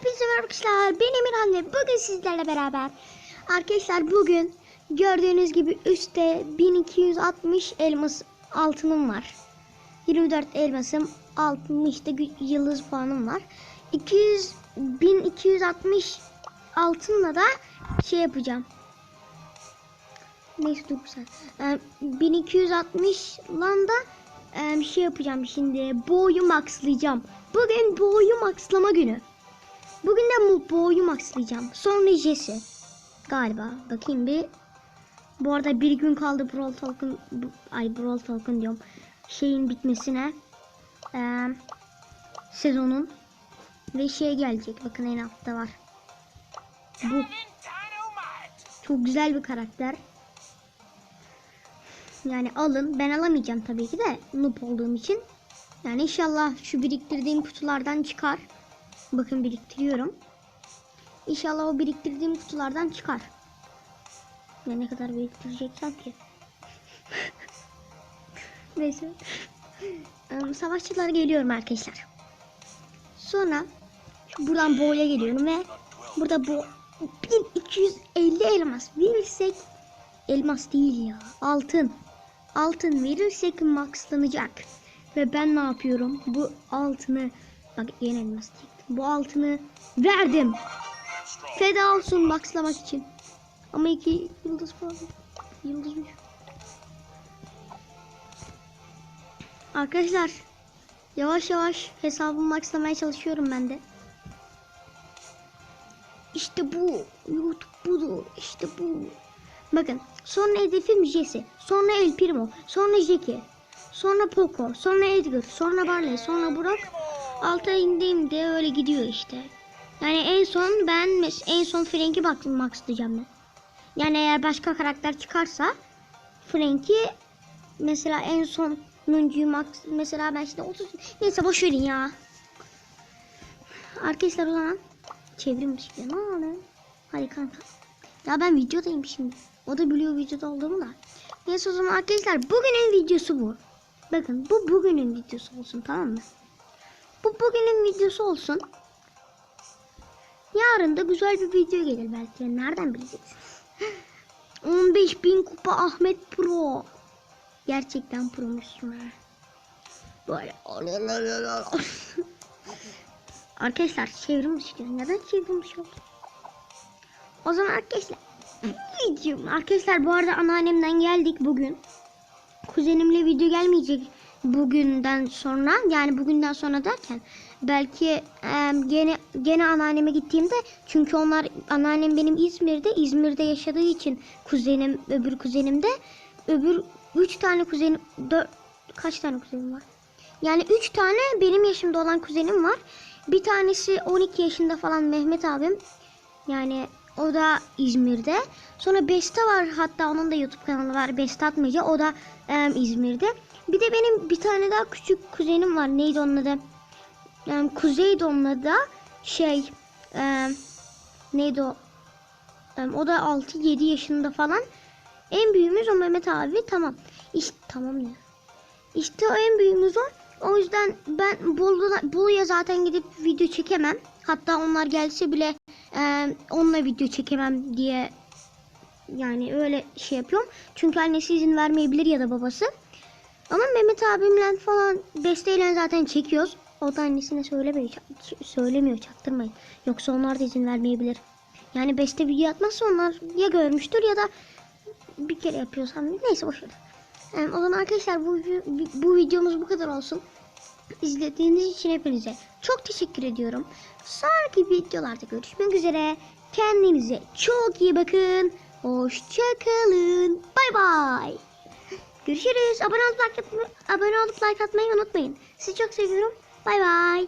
Hepinize arkadaşlar. Ben Emirhan ve bugün sizlerle beraber arkadaşlar bugün gördüğünüz gibi üstte 1260 elmas altınım var. 24 elmasım 60 da yıldız puanım var. 200 1260 altınla da şey yapacağım. Neyse dur sen. Ee, 1260 lan da e, şey yapacağım şimdi. Boyu maxlayacağım. Bugün boyu maxlama günü. Bugün de bu boyu maxlayacağım. Sonra Jesse. Galiba. Bakayım bir. Bu arada bir gün kaldı Brawl Talk'ın bu- ay Brawl Talk'ın diyorum. Şeyin bitmesine. Ee, sezonun ve şey gelecek. Bakın en altta var. Bu çok güzel bir karakter. Yani alın. Ben alamayacağım tabii ki de noob olduğum için. Yani inşallah şu biriktirdiğim kutulardan çıkar. Bakın biriktiriyorum. İnşallah o biriktirdiğim kutulardan çıkar. Ya ne kadar biriktireceksem ki. Neyse. Em, Savaşçılar geliyorum arkadaşlar. Sonra buradan boğaya geliyorum ve burada bu 1250 elmas verirsek elmas değil ya altın altın verirsek maxlanacak ve ben ne yapıyorum bu altını bak yine elmas değil bu altını verdim feda olsun maxlamak için ama iki yıldız falan yıldızmış arkadaşlar yavaş yavaş hesabımı maxlamaya çalışıyorum ben de işte bu. YouTube budur. İşte bu. Bakın. Sonra hedefim Jesse. Sonra El Primo. Sonra Jackie. Sonra Poco. Sonra Edgar. Sonra Barley. Sonra Brock. Alta indiğimde öyle gidiyor işte. Yani en son ben en son Frank'i bak maxlayacağım ben. Yani eğer başka karakter çıkarsa Frank'i mesela en sonuncuyu max mesela ben şimdi 30 neyse boş verin ya. Arkadaşlar o zaman çevrilmiş bir ne oldu? Hadi kanka. Ya ben videodayım şimdi. O da biliyor videoda olduğumu da. Neyse o zaman arkadaşlar bugünün videosu bu. Bakın bu bugünün videosu olsun tamam mı? Bu bugünün videosu olsun. Yarın da güzel bir video gelir belki. Nereden bileceksiniz? 15 bin kupa Ahmet Pro. Gerçekten promuşsun ha. Böyle Arkadaşlar çevrilmiş diyor. Neden çevrilmiş oldu? O zaman arkadaşlar videom. Arkadaşlar bu arada anneannemden geldik bugün. Kuzenimle video gelmeyecek bugünden sonra. Yani bugünden sonra derken belki e, gene gene anneanneme gittiğimde çünkü onlar anneannem benim İzmir'de İzmir'de yaşadığı için kuzenim öbür kuzenim de öbür üç tane kuzenim dört kaç tane kuzenim var? Yani 3 tane benim yaşımda olan kuzenim var. Bir tanesi 12 yaşında falan Mehmet abim. Yani o da İzmir'de. Sonra Beste var hatta onun da YouTube kanalı var. Beste Atmaca o da e, İzmir'de. Bir de benim bir tane daha küçük kuzenim var. Neydi onun adı? E, Kuzey'di onun adı. Şey e, neydi o? E, o da 6-7 yaşında falan. En büyüğümüz o Mehmet abi. Tamam. İşte tamam ya. İşte o en büyüğümüz o. O yüzden ben Bolu'ya zaten gidip video çekemem. Hatta onlar gelse bile e, onunla video çekemem diye yani öyle şey yapıyorum. Çünkü annesi izin vermeyebilir ya da babası. Ama Mehmet abimle falan besteyle zaten çekiyoruz. O da annesine söylemiyor, söylemiyor çaktırmayın. Yoksa onlar da izin vermeyebilir. Yani beste video atmazsa onlar ya görmüştür ya da bir kere yapıyorsam neyse boşver. Yani o zaman arkadaşlar bu, bu videomuz bu kadar olsun. İzlediğiniz için hepinize çok teşekkür ediyorum. Sonraki videolarda görüşmek üzere. Kendinize çok iyi bakın. Hoşçakalın. Bay bay. Görüşürüz. Abone olup like atmayı, abone olup like atmayı unutmayın. Sizi çok seviyorum. Bay bay.